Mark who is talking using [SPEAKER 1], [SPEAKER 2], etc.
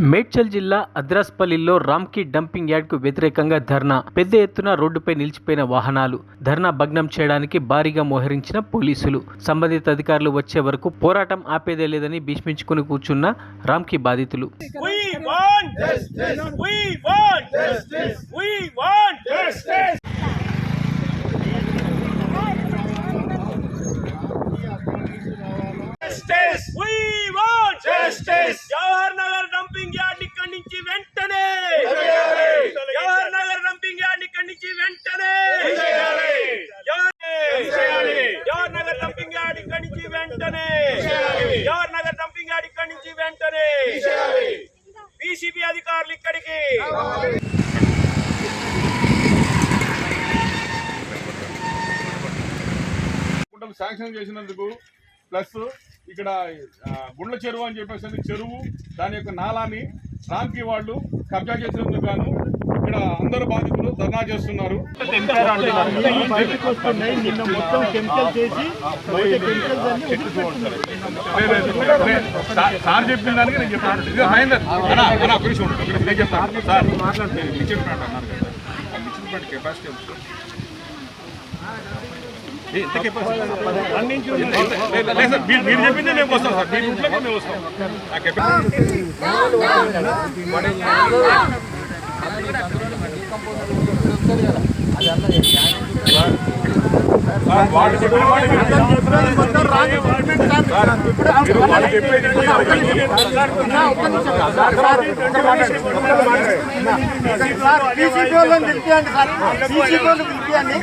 [SPEAKER 1] మేడ్చల్ జిల్లా అద్రాస్పల్లిలో రామ్కీ డంపింగ్ యార్డ్కు వ్యతిరేకంగా ధర్నా. పెద్ద ఎత్తున రోడ్డుపై నిలిచిపోయిన వాహనాలు. ధర్నా భగ్నం చేయడానికి భారీగా మోహరించిన పోలీసులు. సంబంధిత అధికారులు వచ్చే వరకు పోరాటం ఆపేదే లేదని భీష్మించుకుని కూర్చున్న రామ్కీ బాధితులు.
[SPEAKER 2] అధికారులు ఇక్కడికి.
[SPEAKER 3] శాంక్షన్ చేసినందుకు ప్లస్ ఇక్కడ గుండ్ల చెరువు అని చెప్పేసి చెరువు దాని యొక్క నాలాని రామ్కి వాళ్ళు కబ్జా చేసినందుకు గాను ఇక్కడ అందరు బాధితులు ధర్నా చేస్తున్నారు.
[SPEAKER 4] బయటకు వస్తున్నాయి నిన్న మొత్తం కెమికల్ చేసి బయట కెమికల్స్ అన్ని
[SPEAKER 3] సార్- సార్ చెప్పిన దానికి నేను చెప్తాను నేను సార్ మాట్లాడుతున్నాను కెపాసిటీ ఎంత? ఏ, ఎంత కెపాసిటీ లేదు, లేదు సార్, మీరు మీరు చెప్పింది మేము వస్తాం సార్ మీ ఇంట్లోకి మేము వస్తాం ఆ కెపాసిటీ సార్, వాళ్ళు చెప్పిన మాట మీరు మీరు వాళ్ళు చెప్పేది
[SPEAKER 4] సార్ పీసీపీ వాళ్ళని పిలిపియండి సార్ పీసీపీ వాళ్ళని పిలిపియండి